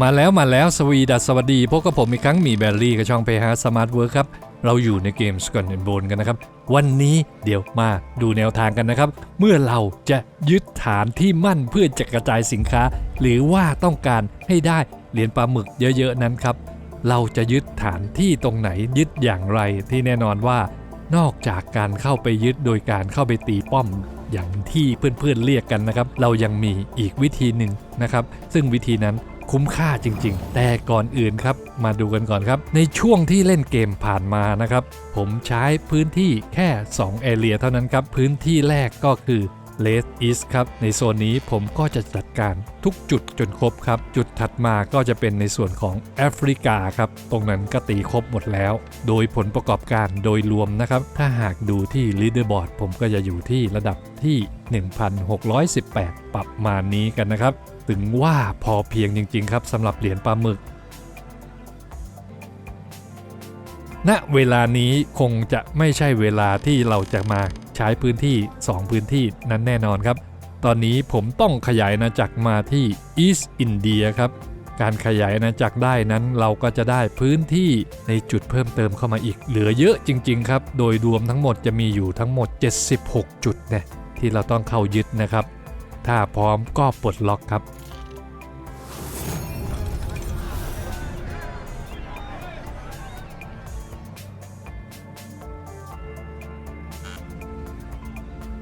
มาแล้วมาแล้วสวีดัสสวัสดีพบกับผมอีกครั้งมีแบลลี่กับช่องเพฮาสมาร์ทเวิร์ครับ เราอยู่ในเกมสกอตแอนโบนกันนะครับ วันนี้เดี๋ยวมาดูแนวทางกันนะครับ เมื่อเราจะยึดฐานที่มั่นเพื่อจะกระจายสินค้า หรือว่าต้องการให้ได้เหรียญปลาหมึกเยอะๆนั้นครับ เราจะยึดฐานที่ตรงไหนยึดอย่างไรที่แน่นอนว่า นอกจากการเข้าไปยึดโดยการเข้าไปตีป้อมอย่างที่เพื่อนๆเรียกกันนะครับ เรายังมีอีกวิธีหนึ่งนะครับ ซึ่งวิธีนั้น คุ้มค่าจริง ๆ แต่ก่อนอื่นครับมาดูกันก่อนครับ ในช่วงที่เล่นเกมผ่านมานะครับ ผมใช้พื้นที่แค่2 a อเรียเท่านั้นครับ พื้นที่แรกก็คือเลสอีสครับ ในโซนนี้ผมก็จะจัดการทุกจุดจนครบครับ จุดถัดมาก็จะเป็นในส่วนของแอฟริกาครับ ตรงนั้นก็ตีครบหมดแล้ว โดยผลประกอบการโดยรวมนะครับ ถ้าหากดูที่ Leaderboard ผมก็จะอยู่ที่ระดับที่ 1,618 ปรับมาณนี้กันนะครับ ถึงว่าพอเพียงจริง ๆ ครับสำหรับเหรียญปลาหมึก ณ เวลานี้คงจะไม่ใช่เวลาที่เราจะมาใช้พื้นที่ 2 พื้นที่นั้นแน่นอนครับ ตอนนี้ผมต้องขยายอาจักรมาที่ East India ครับ การขยายอาจักรได้นั้นเราก็จะได้พื้นที่ในจุดเพิ่มเติมเข้ามาอีก เหลือเยอะจริง ๆ ครับ โดยรวมทั้งหมดจะมีอยู่ทั้งหมด 76 จุดเนะที่เราต้องเข้ายึดนะครับ ถ้าพร้อมก็ปลดล็อกครับ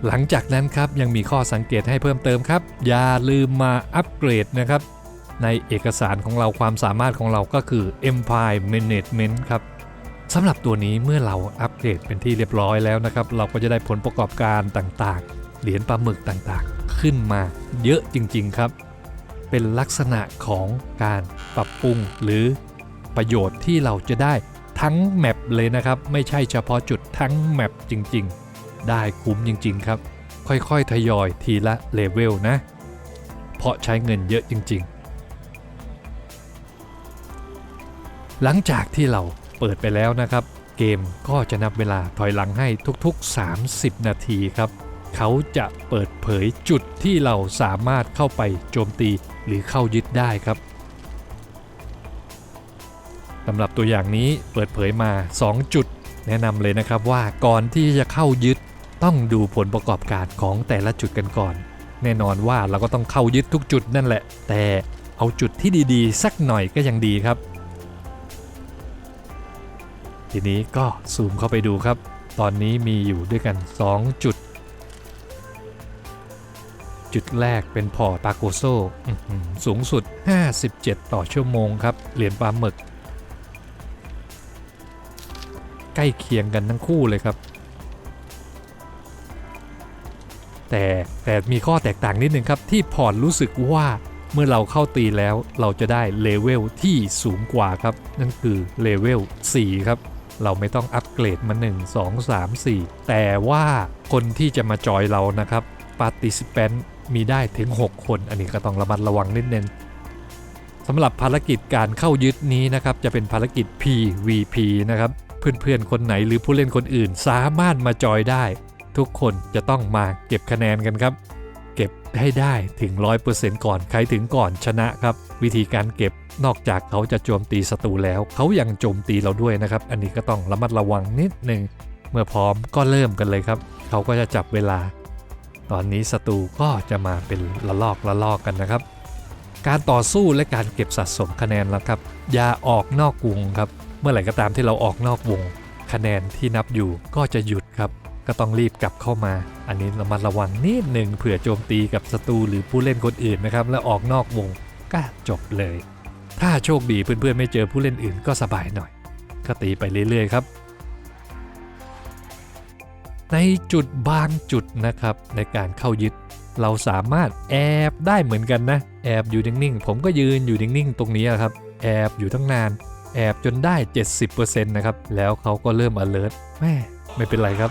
หลังจากนั้นครับยังมีข้อสังเกตให้เพิ่มเติมครับ อย่าลืมมาอัปเกรดนะครับ ในเอกสารของเราความสามารถของเราก็คือ Empire Management ครับสำหรับตัวนี้เมื่อเราอัปเกรดเป็นที่เรียบร้อยแล้วนะครับ เราก็จะได้ผลประกอบการต่างๆ เหรียญปลาหมึกต่างๆ ขึ้นมาเยอะจริง ๆ ครับ เป็นลักษณะของการปรับปรุงหรือประโยชน์ที่เราจะได้ทั้งแมปเลยนะครับ ไม่ใช่เฉพาะจุดทั้งแมปจริง ๆ ได้คุ้มจริง ๆ ครับ ค่อยๆ ทยอยทีละเลเวลนะ เพราะใช้เงินเยอะจริง ๆ หลังจากที่เราเปิดไปแล้วนะครับ เกมก็จะนับเวลาถอยหลังให้ทุกๆ 30 นาทีครับ เขาจะเปิดเผยจุดที่เราสามารถเข้าไปโจมตีหรือเข้ายึดได้ครับสำหรับตัวอย่างนี้เปิดเผยมา 2 จุด แนะนำเลยนะครับว่าก่อนที่จะเข้ายึดต้องดูผลประกอบการของแต่ละจุดกันก่อน แน่นอนว่าเราก็ต้องเข้ายึดทุกจุดนั่นแหละ แต่เอาจุดที่ดีๆ สักหน่อยก็ยังดีครับ ทีนี้ก็ซูมเข้าไปดูครับ ตอนนี้มีอยู่ด้วยกัน 2 จุด จุดแรกเป็นพอตาโกโซอื้อหือสูงสุด 57 ต่อชั่วโมงครับ เหรียญปลาหมึก ใกล้เคียงกันทั้งคู่เลยครับ แต่แต่มีข้อแตกต่างนิดนึงครับ ที่พอร์ตรู้สึกว่าเมื่อเราเข้าตีแล้วเราจะได้เลเวลที่สูงกว่าครับ นั่นคือเลเวล4ครับ เราไม่ต้องอัปเกรดมา 1 2 3 4 แต่ว่าคนที่จะมาจอยเรานะครับ Participant มีได้ถึง 6 คน อันนี้ก็ต้องระมัดระวังนิดนึงสำหรับภารกิจการเข้ายึดนี้นะครับ จะเป็นภารกิจ PVP นะครับ เพื่อนๆ คนไหนหรือผู้เล่นคนอื่น สามารถมาจอยได้ ทุกคนจะต้องมาเก็บคะแนนกันครับ เก็บให้ได้ถึง 100%ก่อน ใครถึงก่อนชนะครับ วิธีการเก็บนอกจากเขาจะโจมตีศัตรูแล้ว เขายังโจมตีเราด้วยนะครับ อันนี้ก็ต้องระมัดระวังนิดนึงเมื่อพร้อมก็เริ่มกันเลยครับ เขาก็จะจับเวลา ตอนนี้ศัตรูก็จะมาเป็นละลอกละลอกกันนะครับ การต่อสู้และการเก็บสะสมคะแนนแล้วครับ อย่าออกนอกวงครับ เมื่อไหร่ก็ตามที่เราออกนอกวง คะแนนที่นับอยู่ก็จะหยุดครับ ก็ต้องรีบกลับเข้ามา อันนี้ระมัดระวังนิดหนึ่งเผื่อโจมตีกับศัตรูหรือผู้เล่นคนอื่นนะครับ แล้วออกนอกวงก็จบเลย ถ้าโชคดีเพื่อนๆไม่เจอผู้เล่นอื่นก็สบายหน่อยก็ตีไปเรื่อยๆครับ ในจุดบางจุดนะครับในการเข้ายึด เราสามารถแอบได้เหมือนกันนะ แอบอยู่นิ่งๆ ผมก็ยืนอยู่นิ่งๆ ตรงนี้ครับ แอบอยู่ตั้งนาน แอบจนได้ 70%นะครับ แล้วเขาก็เริ่ม alert แม่ไม่เป็นไรครับ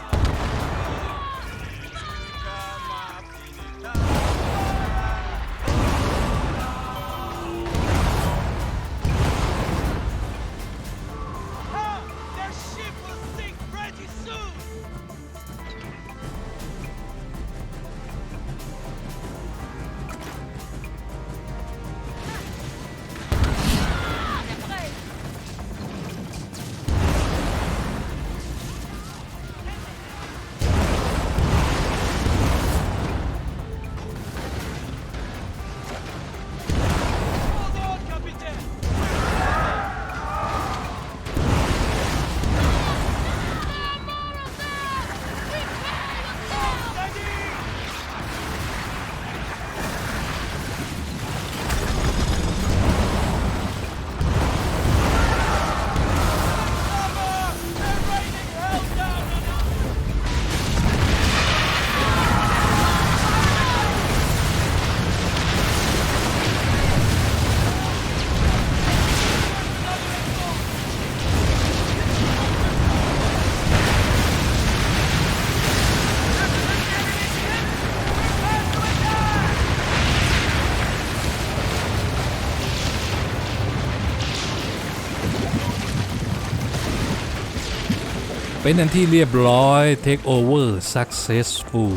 เป็นอันที่เรียบร้อย Take over successful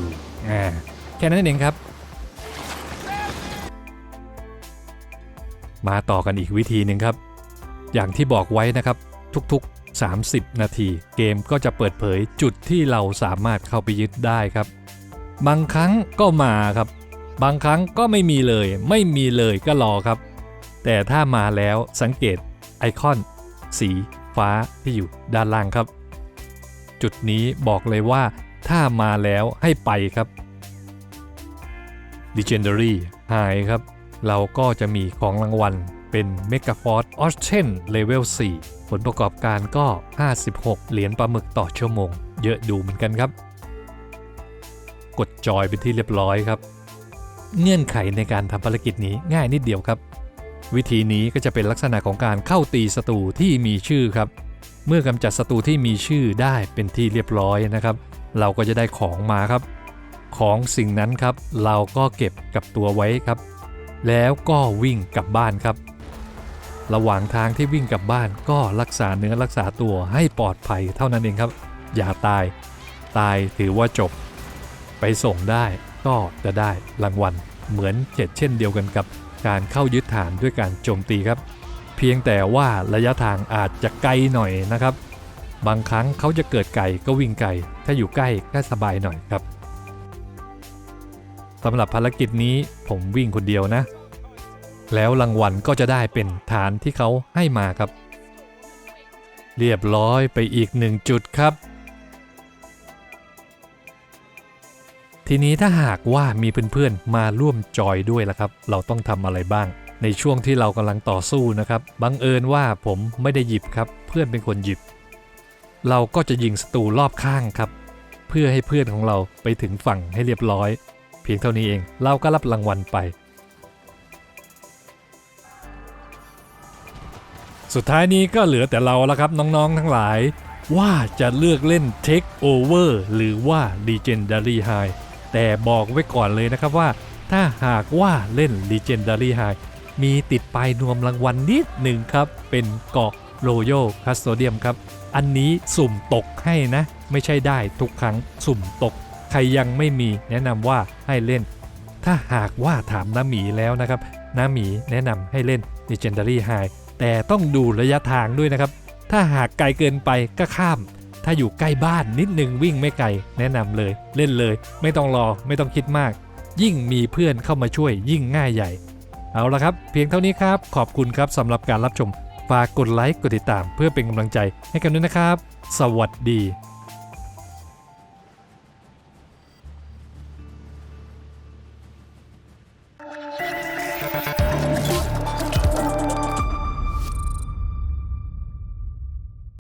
แค่นั้นเองครับ มาต่อกันอีกวิธีหนึ่งครับ อย่างที่บอกไว้นะครับทุกๆ 30 นาที เกมก็จะเปิดเผยจุดที่เราสามารถเข้าไปยึดได้ครับ บางครั้งก็มาครับ บางครั้งก็ไม่มีเลย ไม่มีเลยก็รอครับ แต่ถ้ามาแล้วสังเกตไอคอน สีฟ้าที่อยู่ด้านล่างครับ จุดนี้บอกเลยว่าถ้ามาแล้วให้ไปครับ Legendary High ครับ เราก็จะมีของรางวัลเป็น m e g a f o r c e o c e n Level 4 ผลประกอบการก็ 56 เหรียญปลาหมึกต่อชั่วโมง เยอะดูเหมือนกันครับ กดจอยเป็นที่เรียบร้อยครับ เงื่อนไขในการทำภารกิจนี้ง่ายนิดเดียวครับ วิธีนี้ก็จะเป็นลักษณะของการเข้าตีศัตรูที่มีชื่อครับ เมื่อกำจัดศัตรูที่มีชื่อได้เป็นที่เรียบร้อยนะครับ เราก็จะได้ของมาครับ ของสิ่งนั้นครับ เราก็เก็บกับตัวไว้ครับ แล้วก็วิ่งกลับบ้านครับ ระหว่างทางที่วิ่งกลับบ้านก็รักษาเนื้อรักษาตัวให้ปลอดภัยเท่านั้นเองครับ อย่าตาย ตายถือว่าจบ ไปส่งได้ก็จะได้รางวัลเหมือนเจ็ดเช่นเดียวกันกับการเข้ายึดฐานด้วยการโจมตีครับ พียงแต่ว่าระยะทางอาจจะไกลหน่อยนะครับ บางครั้งเขาจะเกิดไกลก็วิ่งไกลถ้าอยู่ใกล้ก็สบายหน่อยครับสำหรับภารกิจนี้ผมวิ่งคนเดียวนะ แล้วรางวัลก็จะได้เป็นฐานที่เขาให้มาครับ เรียบร้อยไปอีกหนึ่งจุดครับ ทีนี้ถ้าหากว่ามีเพื่อนๆมาร่วมจอยด้วยล่ะครับ เราต้องทำอะไรบ้าง ในช่วงที่เรากำลังต่อสู้นะครับบังเอิญว่าผมไม่ได้หยิบครับ เพื่อนเป็นคนหยิบ เราก็จะยิงศัตรูรอบข้างครับ เพื่อให้เพื่อนของเราไปถึงฝั่งให้เรียบร้อย เพียงเท่านี้เองเราก็รับรางวัลไป สุดท้ายนี้ก็เหลือแต่เราแล้วครับน้องๆทั้งหลาย ว่าจะเลือกเล่น Take Over หรือว่า Legendary High แต่บอกไว้ก่อนเลยนะครับว่าถ้าหากว่าเล่น Legendary High มีติดปลายนวมรางวัลนิดหนึ่งครับ เป็นเกาะ Royal Custodium ครับ อันนี้สุ่มตกให้นะ ไม่ใช่ได้ทุกครั้งสุ่มตก ใครยังไม่มีแนะนำว่าให้เล่น ถ้าหากว่าถามน้าหมีแล้วนะครับ น้าหมีแนะนำให้เล่น Legendary High แต่ต้องดูระยะทางด้วยนะครับ ถ้าหากไกลเกินไปก็ข้าม ถ้าอยู่ใกล้บ้านนิดนึงวิ่งไม่ไกลแนะนำเลย เล่นเลย ไม่ต้องรอไม่ต้องคิดมาก ยิ่งมีเพื่อนเข้ามาช่วยยิ่งง่ายใหญ่ เอาละครับ เพียงเท่านี้ครับ ขอบคุณครับสำหรับการรับชม ฝากกดไลค์กดติดตาม เพื่อเป็นกำลังใจให้กันด้วยนะครับ สวัสดี